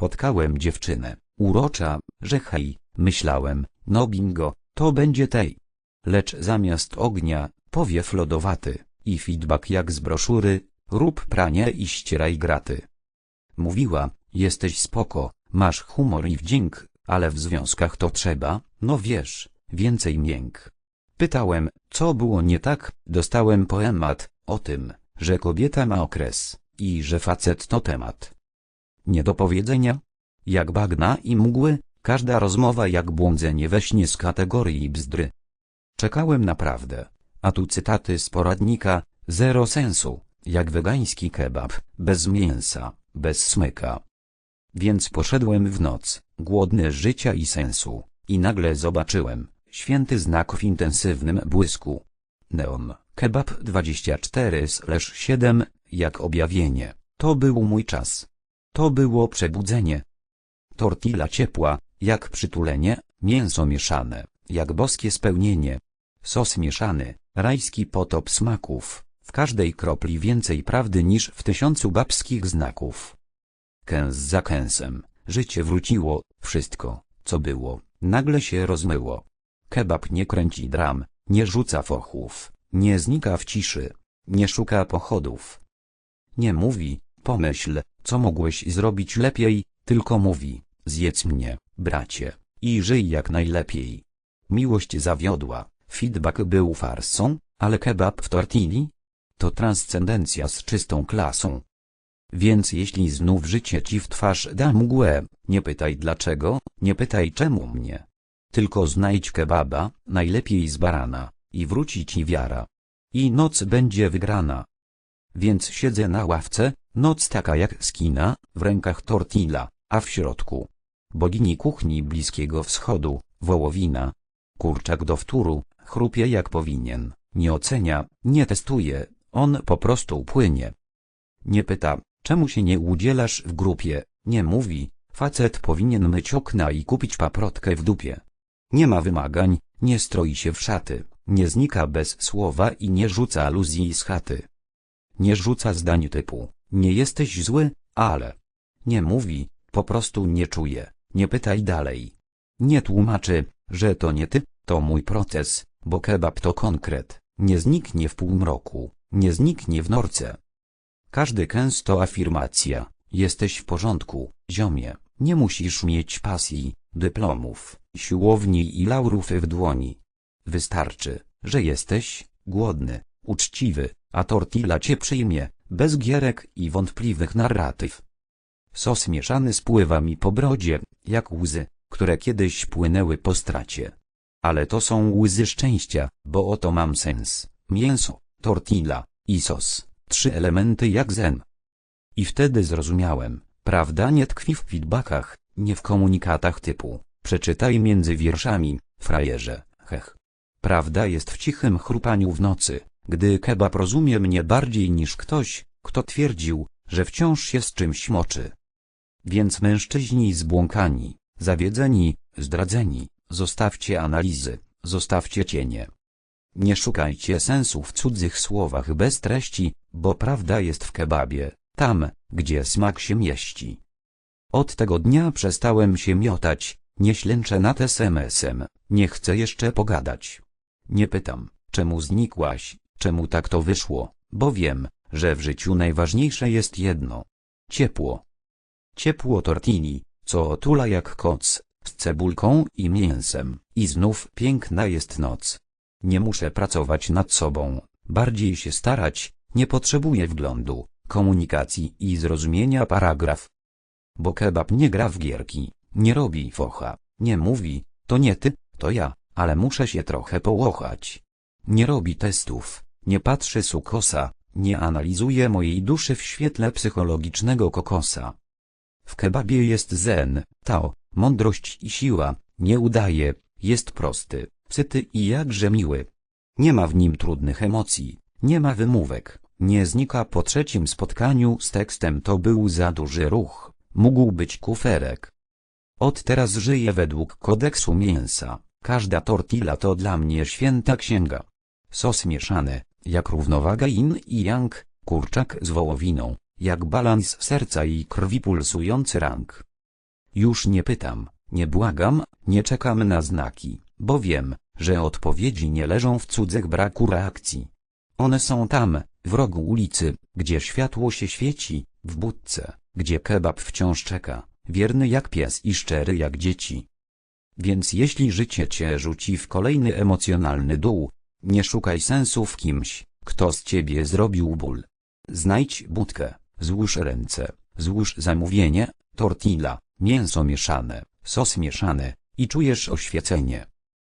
spotkałem dziewczynę, urocza, że hej, myślałem, no bingo, to będzie tej. Lecz zamiast ognia, powiew lodowaty, i feedback jak z broszury, rób pranie i ścieraj graty. Mówiła, jesteś spoko, masz humor i wdzięk, ale w związkach to trzeba, no wiesz, więcej mięk. Pytałem, co było nie tak, dostałem poemat, o tym, że kobieta ma okres, i że facet to temat. Nie do powiedzenia? Jak bagna i mgły, każda rozmowa jak błądzenie we śnie z kategorii bzdry. Czekałem naprawdę, a tu cytaty z poradnika, zero sensu, jak wegański kebab, bez mięsa, bez smyka. Więc poszedłem w noc, głodny życia i sensu, i nagle zobaczyłem, święty znak w intensywnym błysku. Neon, kebab 24/7, jak objawienie, to był mój czas. To było przebudzenie. Tortilla ciepła, jak przytulenie, mięso mieszane, jak boskie spełnienie. Sos mieszany, rajski potop smaków, w każdej kropli więcej prawdy niż w tysiącu babskich znaków. Kęs za kęsem, życie wróciło, wszystko, co było, nagle się rozmyło. Kebab nie kręci dram, nie rzuca fochów, nie znika w ciszy, nie szuka pochodów. Nie mówi, pomyśl, co mogłeś zrobić lepiej, tylko mówi, zjedz mnie, bracie, i żyj jak najlepiej. Miłość zawiodła, feedback był farsą, ale kebab w tortilli? To transcendencja z czystą klasą. Więc jeśli znów życie ci w twarz da mgłę, nie pytaj dlaczego, nie pytaj czemu mnie. Tylko znajdź kebaba, najlepiej z barana, i wróci ci wiara. I noc będzie wygrana. Więc siedzę na ławce, noc taka jak skina, w rękach tortilla, a w środku bogini kuchni Bliskiego Wschodu, wołowina. Kurczak do wtóru, chrupie jak powinien, nie ocenia, nie testuje, on po prostu płynie. Nie pyta, czemu się nie udzielasz w grupie, nie mówi, facet powinien myć okna i kupić paprotkę w dupie. Nie ma wymagań, nie stroi się w szaty, nie znika bez słowa i nie rzuca aluzji z chaty. Nie rzuca zdań typu, nie jesteś zły, ale. Nie mówi, po prostu nie czuje, nie pytaj dalej. Nie tłumaczy, że to nie ty, to mój proces, bo kebab to konkret, nie zniknie w półmroku, nie zniknie w norce. Każdy kęs to afirmacja, jesteś w porządku, ziomie, nie musisz mieć pasji, dyplomów, siłowni i laurów w dłoni. Wystarczy, że jesteś głodny, uczciwy, a tortilla cię przyjmie, bez gierek i wątpliwych narratyw. Sos mieszany spływa mi po brodzie, jak łzy, które kiedyś płynęły po stracie. Ale to są łzy szczęścia, bo oto mam sens. Mięso, tortilla i sos. Trzy elementy jak zen. I wtedy zrozumiałem, prawda nie tkwi w feedbackach, nie w komunikatach typu, przeczytaj między wierszami, frajerze, hech. Prawda jest w cichym chrupaniu w nocy, gdy kebab rozumie mnie bardziej niż ktoś, kto twierdził, że wciąż się z czymś moczy. Więc mężczyźni zbłąkani, zawiedzeni, zdradzeni, zostawcie analizy, zostawcie cienie. Nie szukajcie sensu w cudzych słowach bez treści, bo prawda jest w kebabie, tam, gdzie smak się mieści. Od tego dnia przestałem się miotać, nie ślęczę nad SMS-em, nie chcę jeszcze pogadać. Nie pytam, czemu znikłaś, czemu tak to wyszło, bo wiem, że w życiu najważniejsze jest jedno. Ciepło. Ciepło tortini, co otula jak koc, z cebulką i mięsem, i znów piękna jest noc. Nie muszę pracować nad sobą, bardziej się starać, nie potrzebuję wglądu, komunikacji i zrozumienia paragraf. Bo kebab nie gra w gierki, nie robi focha, nie mówi, to nie ty, to ja, ale muszę się trochę połochać. Nie robi testów, nie patrzy sukosa, nie analizuje mojej duszy w świetle psychologicznego kokosa. W kebabie jest zen, tao, mądrość i siła, nie udaje, jest prosty, syty i jakże miły. Nie ma w nim trudnych emocji, nie ma wymówek, nie znika po trzecim spotkaniu z tekstem to był za duży ruch, mógł być kuferek. Od teraz żyję według kodeksu mięsa, każda tortilla to dla mnie święta księga. Sos mieszany, jak równowaga yin i yang, kurczak z wołowiną, jak balans serca i krwi pulsujący rank. Już nie pytam, nie błagam, nie czekam na znaki, bo wiem, że odpowiedzi nie leżą w cudzych braku reakcji. One są tam, w rogu ulicy, gdzie światło się świeci, w budce, gdzie kebab wciąż czeka, wierny jak pies i szczery jak dzieci. Więc jeśli życie cię rzuci w kolejny emocjonalny dół, nie szukaj sensu w kimś, kto z ciebie zrobił ból. Znajdź budkę, złóż ręce, złóż zamówienie, tortilla, mięso mieszane, sos mieszany i czujesz oświecenie.